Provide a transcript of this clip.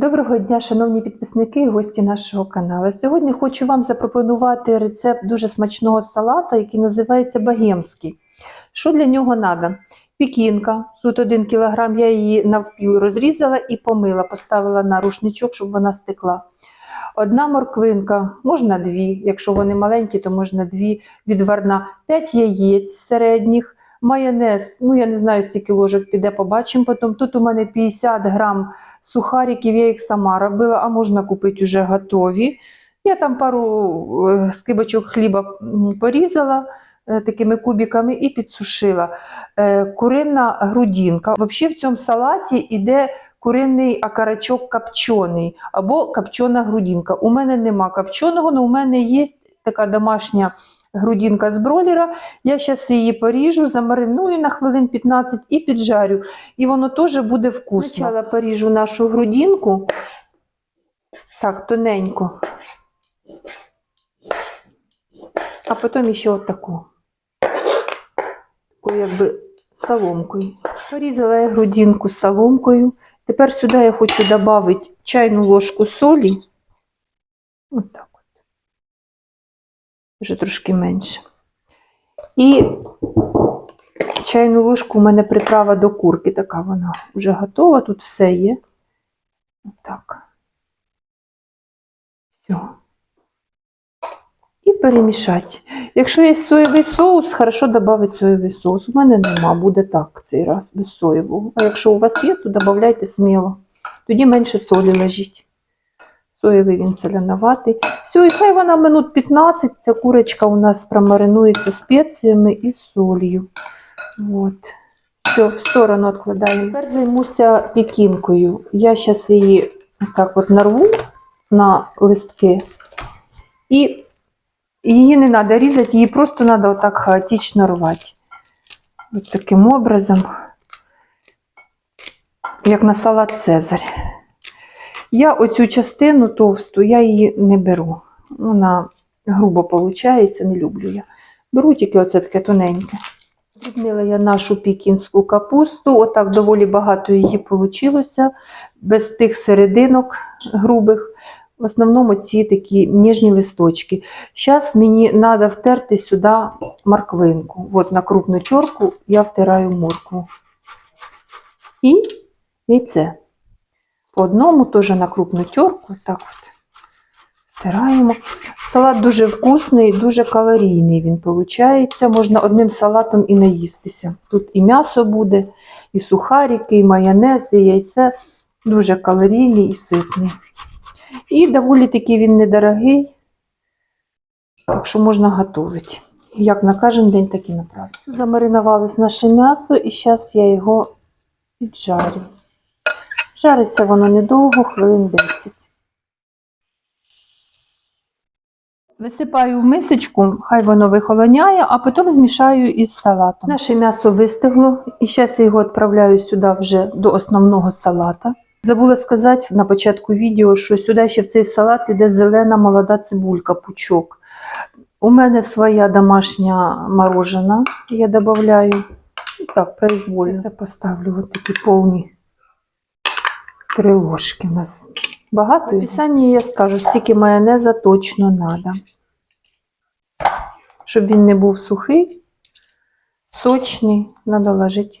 Доброго дня, шановні підписники і гості нашого каналу. Сьогодні хочу вам запропонувати рецепт дуже смачного салата, який називається багемський. Що для нього треба? Пікінка, тут 1 кг, я її навпіл розрізала і помила, поставила на рушничок, щоб вона стекла. Одна морквинка, можна дві, якщо вони маленькі, то можна дві відварна, 5 яєць середніх, майонез, ну я не знаю, стільки ложок піде, побачимо потім. Тут у мене 50 грам сухариків, я їх сама робила, а можна купити вже готові. Я там пару е, скибочок хліба порізала е, такими кубиками і підсушила. Е, Курина грудинка. Взагалі в цьому салаті йде куриний акарачок копчений або копчена грудинка. У мене нема копченого, але у мене є така домашня грудинка з бройлера. Я зараз її поріжу, замариную на хвилин 15 і піджарю. І воно теж буде вкусно. Спочатку поріжу нашу грудинку. Так, тоненько. А потім ще отаку. Таку якби соломкою. Порізала я грудинку соломкою. Тепер сюди я хочу додати чайну ложку солі. Отак от. Вже трошки менше. І чайну ложку у мене приправа до курки, така вона вже готова, тут все є. Отак. Все. І перемішати. Якщо є соєвий соус, хорошо додати соєвий соус. У мене нема, буде так цей раз без соєвого. А якщо у вас є, то додавайте сміло. Тоді менше солі лежить. Соєвий він соляноватий. Все, і хай вона минут 15, ця курочка у нас промаринується спеціями і солью. От. Все, в сторону відкладаємо. Тепер займуся пікінкою. Я зараз її так от нарву на листки. І її не треба різати, її просто треба отак хаотично рвати. Ось таким образом, як на салат Цезарь. Я оцю частину товсту, я її не беру. Вона грубо виходить, не люблю я. Беру тільки оце таке тоненьке. Дрібнила я нашу пікінську капусту, отак доволі багато її вийшло, без тих серединок грубих. В основному ці такі ніжні листочки. Зараз мені треба втерти сюди морквинку. От на крупну терку я втираю моркву. І яйце. По одному теж на крупну терку. Так от втираємо. Салат дуже вкусний, дуже калорійний він виходить. Можна одним салатом і наїстися. Тут і м'ясо буде, і сухарики, і майонез, і яйце. Дуже калорійний і ситний. І доволі таки він недорогий, так що можна готувати. Як на кожен день, так і на праздник. Замаринувалось наше м'ясо, і зараз я його піджарю. Жариться воно недовго, хвилин 10. Висипаю в мисочку, хай воно вихолоняє, а потім змішаю із салатом. Наше м'ясо вистигло, і зараз я його відправляю сюди вже до основного салата. Забула сказати на початку відео, що сюди ще в цей салат іде зелена молода цибулька, пучок. У мене своя домашня морожена, я додаю. Так, произвольно. Я поставлю от такі повні три ложки. У нас багато. В описанні я скажу, стільки майонеза точно треба. Щоб він не був сухий, сочний, треба ложити